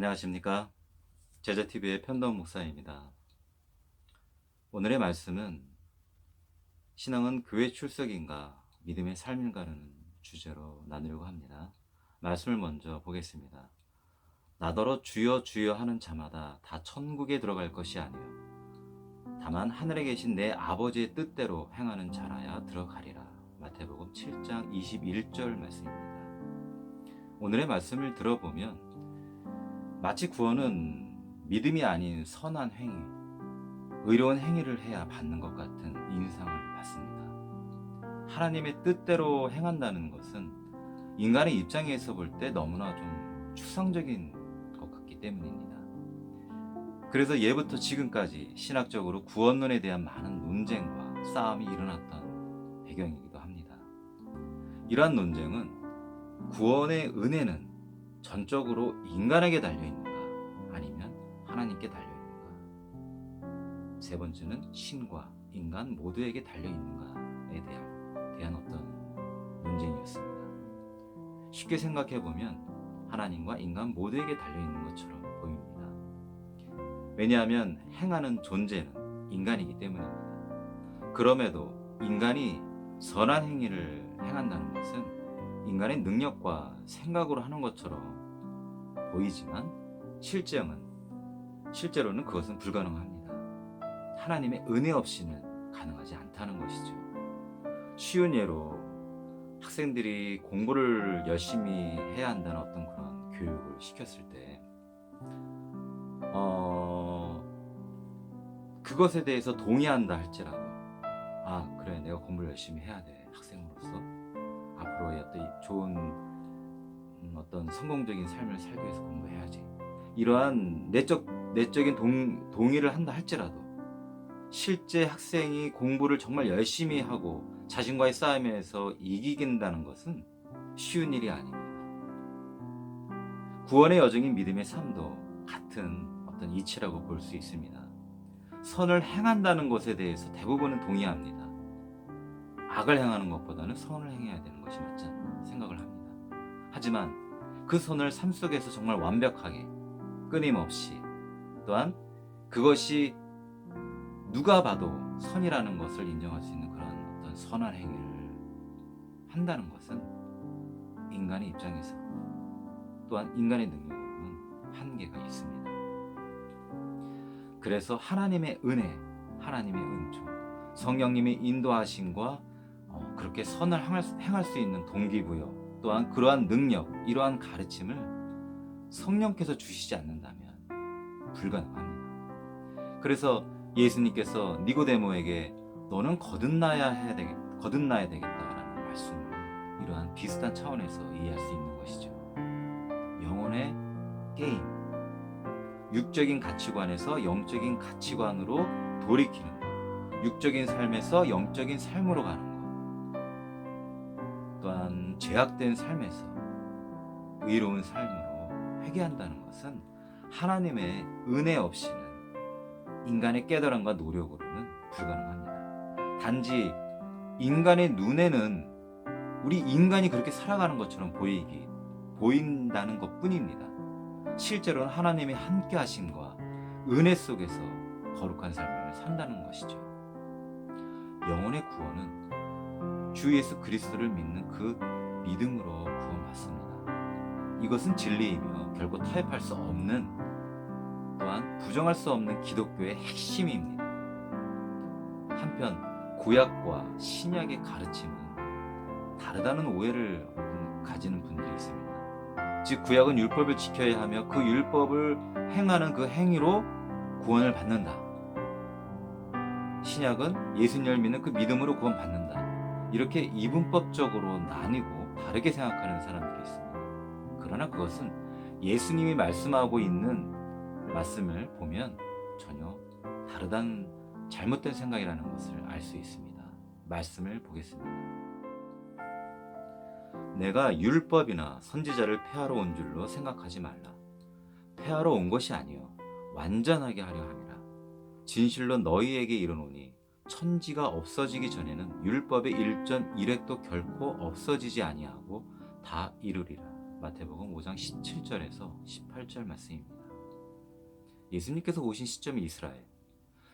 안녕하십니까. 제자TV의 편도원 목사입니다. 오늘의 말씀은 신앙은 교회 출석인가 믿음의 삶인가라는 주제로 나누려고 합니다. 말씀을 먼저 보겠습니다. 나더러 주여 주여 하는 자마다 다 천국에 들어갈 것이 아니요 다만 하늘에 계신 내 아버지의 뜻대로 행하는 자라야 들어가리라. 마태복음 7장 21절 말씀입니다. 오늘의 말씀을 들어보면 마치 구원은 믿음이 아닌 선한 행위, 의로운 행위를 해야 받는 것 같은 인상을 받습니다. 하나님의 뜻대로 행한다는 것은 인간의 입장에서 볼 때 너무나 좀 추상적인 것 같기 때문입니다. 그래서 예부터 지금까지 신학적으로 구원론에 대한 많은 논쟁과 싸움이 일어났던 배경이기도 합니다. 이러한 논쟁은 구원의 은혜는 전적으로 인간에게 달려 있는가 아니면 하나님께 달려 있는가 세 번째는 신과 인간 모두에게 달려 있는가에 대한 대한 어떤 논쟁이었습니다. 쉽게 생각해 보면 하나님과 인간 모두에게 달려 있는 것처럼 보입니다. 왜냐하면 행하는 존재는 인간이기 때문입니다. 그럼에도 인간이 선한 행위를 행한다는 것은 인간의 능력과 생각으로 하는 것처럼 보이지만 실제는 실제로는 그것은 불가능합니다. 하나님의 은혜 없이는 가능하지 않다는 것이죠. 쉬운 예로 학생들이 공부를 열심히 해야 한다는 어떤 그런 교육을 시켰을 때, 어, 그것에 대해서 동의한다 할지라도, 아, 그래, 내가 공부를 열심히 해야 돼, 학생으로서. 앞으로의 어떤 좋은 음, 어떤 성공적인 삶을 살기 위해서 공부해야지. 이러한 내적 내적인 동, 동의를 한다 할지라도 실제 학생이 공부를 정말 열심히 하고 자신과의 싸움에서 이기긴다는 것은 쉬운 일이 아닙니다. 구원의 여정인 믿음의 삶도 같은 어떤 이치라고 볼 수 있습니다. 선을 행한다는 것에 대해서 대부분은 동의합니다. 악을 행하는 것보다는 선을 행해야 되는 것이 맞지 않나 생각을 합니다. 하지만 그 선을 삶 속에서 정말 완벽하게 끊임없이 또한 그것이 누가 봐도 선이라는 것을 인정할 수 있는 그런 어떤 선한 행위를 한다는 것은 인간의 입장에서 또한 인간의 능력으로는 한계가 있습니다. 그래서 하나님의 은혜, 하나님의 은총, 성령님의 인도하심과 어, 그렇게 선을 행할, 수- 행할 수 있는 동기부여 또한 그러한 능력 이러한 가르침을 성령께서 주시지 않는다면 불가능합니다. 그래서 예수님께서 니고데모에게 너는 거듭나야 해야 되겠 거듭나야 되겠다라는 말씀을 이러한 비슷한 차원에서 이해할 수 있는 것이죠. 영혼의 게임, 육적인 가치관에서 영적인 가치관으로 돌이키는 것, 육적인 삶에서 영적인 삶으로 가는 것. 또한 죄악된 삶에서 의로운 삶으로 회개한다는 것은 하나님의 은혜 없이는 인간의 깨달음과 노력으로는 불가능합니다. 단지 인간의 눈에는 우리 인간이 그렇게 살아가는 것처럼 보이기 보인다는 것 뿐입니다. 실제로는 하나님의 함께 하심과 은혜 속에서 거룩한 삶을 산다는 것이죠. 영혼의 구원은 주 예수 그리스도를 믿는 그 믿음으로 구원받습니다. 이것은 진리이며 결코 타협할 수 없는 또한 부정할 수 없는 기독교의 핵심입니다. 한편 구약과 신약의 가르침은 다르다는 오해를 가지는 분들이 있습니다. 즉 구약은 율법을 지켜야 하며 그 율법을 행하는 그 행위로 구원을 받는다. 신약은 예수님을 믿는 그 믿음으로 구원받는다. 이렇게 이분법적으로 나뉘고 다르게 생각하는 사람들이 있습니다. 그러나 그것은 예수님이 말씀하고 있는 말씀을 보면 전혀 다르단 잘못된 생각이라는 것을 알 수 있습니다. 말씀을 보겠습니다. 내가 율법이나 선지자를 폐하러 온 줄로 생각하지 말라. 폐하러 온 것이 아니요 완전하게 하려 함이라. 진실로 너희에게 이르노니 천지가 없어지기 전에는 율법의 일전 일획도 결코 없어지지 아니하고 다 이루리라. 마태복음 5장 17절에서 18절 말씀입니다. 예수님께서 오신 시점이 이스라엘.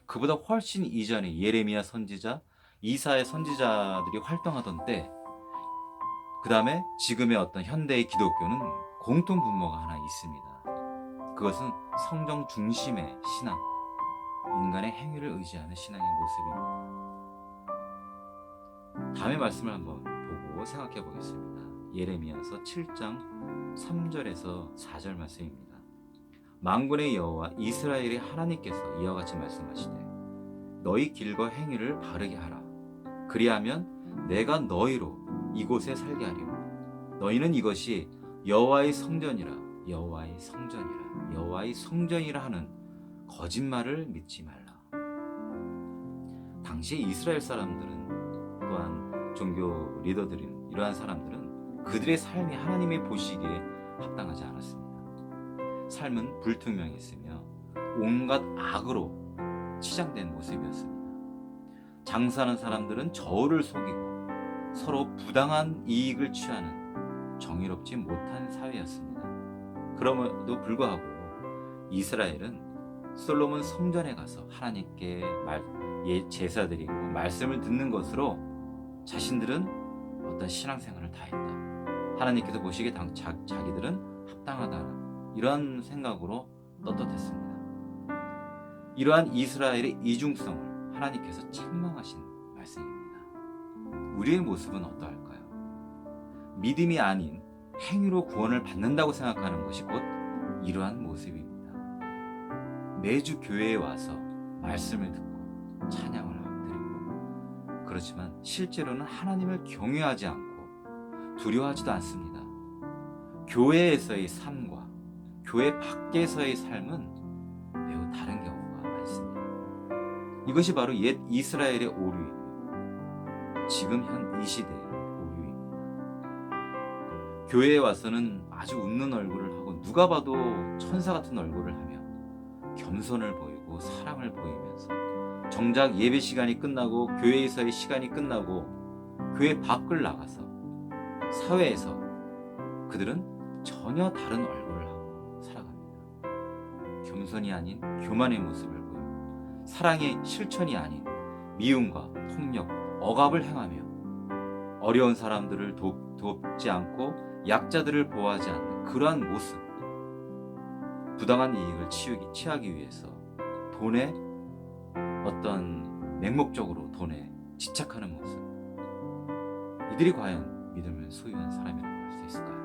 그보다 훨씬 이전에 예레미야 선지자, 이사의 선지자들이 활동하던 때, 그 다음에 지금의 어떤 현대의 기독교는 공통 분모가 하나 있습니다. 그것은 성경 중심의 신앙, 인간의 행위를 의지하는 신앙의 모습입니다. 다음의 말씀을 한번 보고 생각해 보겠습니다. 예레미야서 7장 3절에서 4절 말씀입니다. 만군의 여호와 이스라엘의 하나님께서 이와 같이 말씀하시되 너희 길과 행위를 바르게 하라. 그리하면 내가 너희로 이곳에 살게 하리라. 너희는 이것이 여호와의 성전이라 여호와의 성전이라 여호와의 성전이라 하는 거짓말을 믿지 말라. 당시 이스라엘 사람들은 또한 종교 리더들인 이러한 사람들은 그들의 삶이 하나님이 보시기에 합당하지 않았습니다. 삶은 불투명했으며 온갖 악으로 치장된 모습이었습니다. 장사하는 사람들은 저울을 속이고 서로 부당한 이익을 취하는 정의롭지 못한 사회였습니다. 그럼에도 불구하고 이스라엘은 솔로몬 성전에 가서 하나님께 말, 예, 제사 드리고 말씀을 듣는 것으로 자신들은 어떤 신앙생활을 다 했다. 하나님께서 보시기에 당, 자, 자기들은 합당하다. 이러한 생각으로 떳떳했습니다. 이러한 이스라엘의 이중성을 하나님께서 책망하신 말씀입니다. 우리의 모습은 어떠할까요? 믿음이 아닌 행위로 구원을 받는다고 생각하는 것이 곧 이러한 모습입니다. 매주 교회에 와서 말씀을 듣고 찬양을 드리고 그렇지만 실제로는 하나님을 경외하지 않고 두려워하지도 않습니다. 교회에서의 삶과 교회 밖에서의 삶은 매우 다른 경우가 많습니다. 이것이 바로 옛 이스라엘의 오류이고 지금 현 이 시대의 오류입니다. 교회에 와서는 아주 웃는 얼굴을 하고 누가 봐도 천사 같은 얼굴을 하며 겸손을 보이고 사랑을 보이면서 정작 예배 시간이 끝나고 교회에서의 시간이 끝나고 교회 밖을 나가서 사회에서 그들은 전혀 다른 얼굴을 하고 살아갑니다. 겸손이 아닌 교만의 모습을 보이고 사랑의 실천이 아닌 미움과 폭력, 억압을 행하며 어려운 사람들을 돕, 돕지 않고 약자들을 보호하지 않는 그러한 모습 부당한 이익을 치우기, 취하기 위해서 돈에 어떤 맹목적으로 돈에 집착하는 모습 이들이 과연 믿음을 소유한 사람이라고 할 수 있을까요?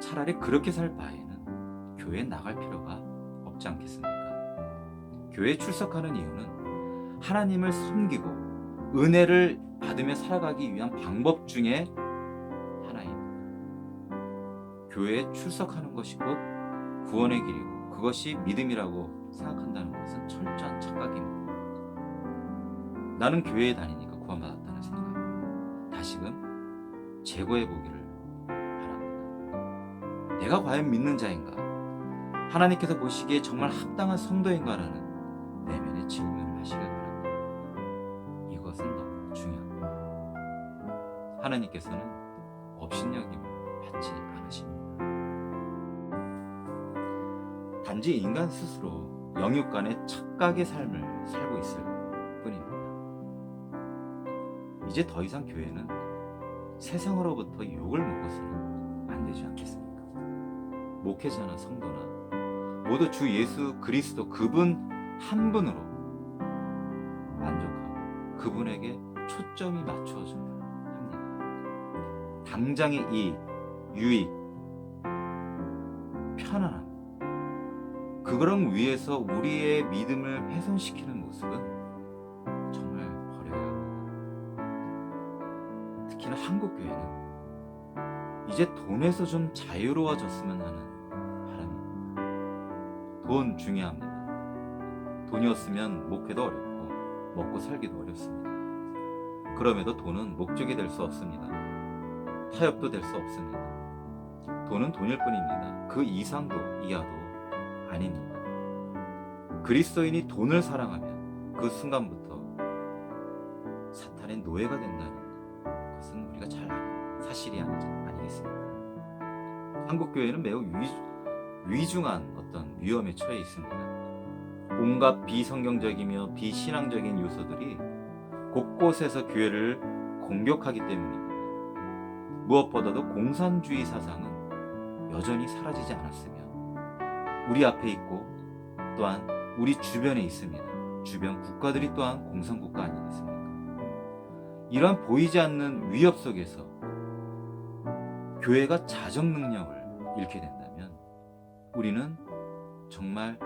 차라리 그렇게 살 바에는 교회에 나갈 필요가 없지 않겠습니까? 교회에 출석하는 이유는 하나님을 섬기고 은혜를 받으며 살아가기 위한 방법 중에 하나입니다. 교회에 출석하는 것이 곧 구원의 길이고 그것이 믿음이라고 생각한다는 것은 철저한 착각입니다. 나는 교회에 다니니까 구원받았다는 생각. 다시금 재고해 보기를 바랍니다. 내가 과연 믿는 자인가? 하나님께서 보시기에 정말 합당한 성도인가라는 내면의 질문을 하시길 바랍니다. 이것은 너무 중요합니다. 하나님께서는 업신여김을 받지 단지 인간 스스로 영육 간의 착각의 삶을 살고 있을 뿐입니다. 이제 더 이상 교회는 세상으로부터 욕을 먹어서는 안 되지 않겠습니까? 목회자나 성도나 모두 주 예수 그리스도 그분 한 분으로 만족하고 그분에게 초점이 맞추어져야 합니다. 당장의 이익, 유익, 편안함, 그거랑 위해서 우리의 믿음을 훼손시키는 모습은 정말 버려야 합니다. 특히나 한국 교회는 이제 돈에서 좀 자유로워졌으면 하는 바람입니다. 돈 중요합니다. 돈이 없으면 목회도 어렵고 먹고 살기도 어렵습니다. 그럼에도 돈은 목적이 될 수 없습니다. 타협도 될 수 없습니다. 돈은 돈일 뿐입니다. 그 이상도 이하도 아닙니다. 그리스도인이 돈을 사랑하면 그 순간부터 사탄의 노예가 된다는 것은 우리가 잘 아는 사실이 아니, 아니겠습니까? 한국 교회는 매우 위, 위중한 어떤 위험에 처해 있습니다. 온갖 비성경적이며 비신앙적인 요소들이 곳곳에서 교회를 공격하기 때문입니다. 무엇보다도 공산주의 사상은 여전히 사라지지 않았으며 우리 앞에 있고 또한 우리 주변에 있습니다. 주변 국가들이 또한 공산국가 아니겠습니까? 이러한 보이지 않는 위협 속에서 교회가 자정 능력을 잃게 된다면 우리는 정말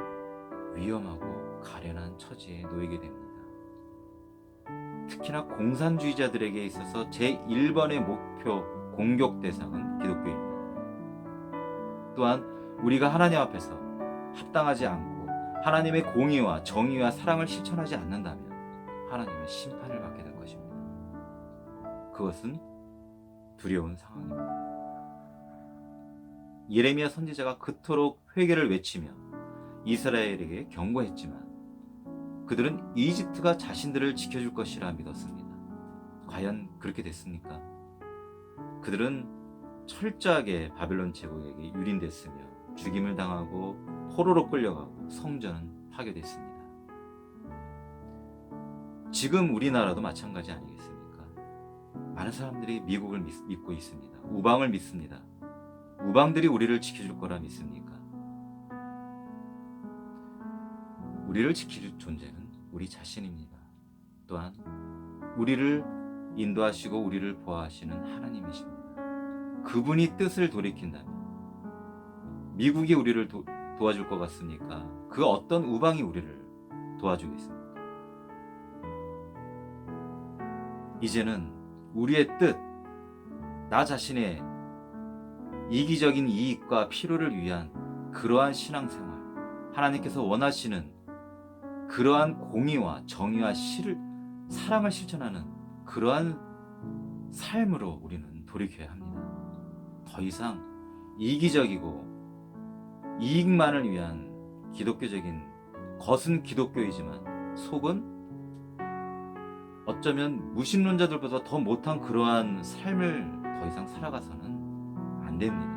위험하고 가련한 처지에 놓이게 됩니다. 특히나 공산주의자들에게 있어서 제1번의 목표 공격 대상은 기독교입니다. 또한 우리가 하나님 앞에서 합당하지 않고 하나님의 공의와 정의와 사랑을 실천하지 않는다면 하나님의 심판을 받게 될 것입니다. 그것은 두려운 상황입니다. 예레미야 선지자가 그토록 회개를 외치며 이스라엘에게 경고했지만 그들은 이집트가 자신들을 지켜줄 것이라 믿었습니다. 과연 그렇게 됐습니까? 그들은 철저하게 바벨론 제국에게 유린됐으며 죽임을 당하고 포로로 끌려가고 성전은 파괴됐습니다. 지금 우리나라도 마찬가지 아니겠습니까? 많은 사람들이 미국을 믿, 믿고 있습니다. 우방을 믿습니다. 우방들이 우리를 지켜줄 거라 믿습니까? 우리를 지킬 존재는 우리 자신입니다. 또한 우리를 인도하시고 우리를 보호하시는 하나님이십니다. 그분이 뜻을 돌이킨다면 미국이 우리를 도, 도와줄 것 같습니까? 그 어떤 우방이 우리를 도와주겠습니까? 이제는 우리의 뜻, 나 자신의 이기적인 이익과 필요를 위한 그러한 신앙생활, 하나님께서 원하시는 그러한 공의와 정의와 실을 사랑을 실천하는 그러한 삶으로 우리는 돌이켜야 합니다. 더 이상 이기적이고 이익만을 위한 기독교적인 겉은 기독교이지만 속은 어쩌면 무신론자들보다 더 못한 그러한 삶을 더 이상 살아가서는 안 됩니다.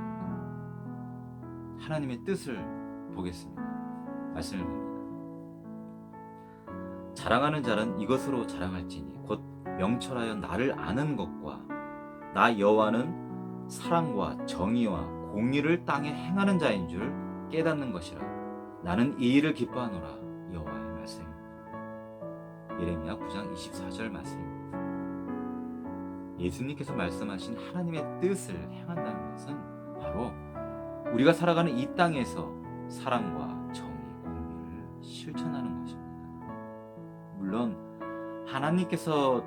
하나님의 뜻을 보겠습니다. 말씀을 봅니다. 자랑하는 자는 이것으로 자랑할지니 곧 명철하여 나를 아는 것과 나 여호와는 사랑과 정의와 공의를 땅에 행하는 자인 줄 깨닫는 것이라 나는 이 일을 기뻐하노라 여호와의 말씀입니다. 예레미야 9장 24절 말씀입니다. 예수님께서 말씀하신 하나님의 뜻을 행한다는 것은 바로 우리가 살아가는 이 땅에서 사랑과 정의, 공의를 실천하는 것입니다. 물론 하나님께서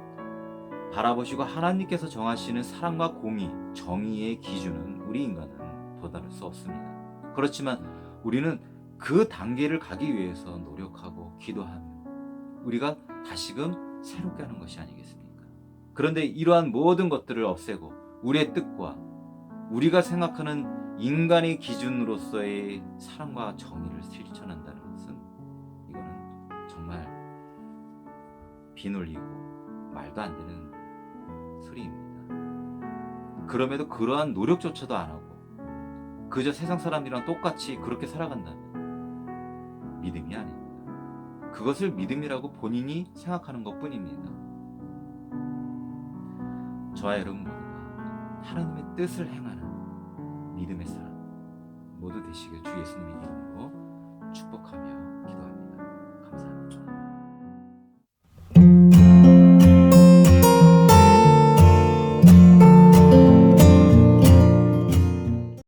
바라보시고 하나님께서 정하시는 사랑과 공의, 정의의 기준은 우리 인간은 도달할 수 없습니다. 그렇지만 우리는 그 단계를 가기 위해서 노력하고 기도하며 우리가 다시금 새롭게 하는 것이 아니겠습니까? 그런데 이러한 모든 것들을 없애고 우리의 뜻과 우리가 생각하는 인간의 기준으로서의 사랑과 정의를 실천한다는 것은 이거는 정말 비놀리고 말도 안 되는 소리입니다. 그럼에도 그러한 노력조차도 안 하고 그저 세상 사람들이랑 똑같이 그렇게 살아간다면 믿음이 아닙니다. 그것을 믿음이라고 본인이 생각하는 것 뿐입니다. 저와 여러분 모두가 하나님의 뜻을 행하는 믿음의 사람 모두 되시길 주 예수님의 이름으로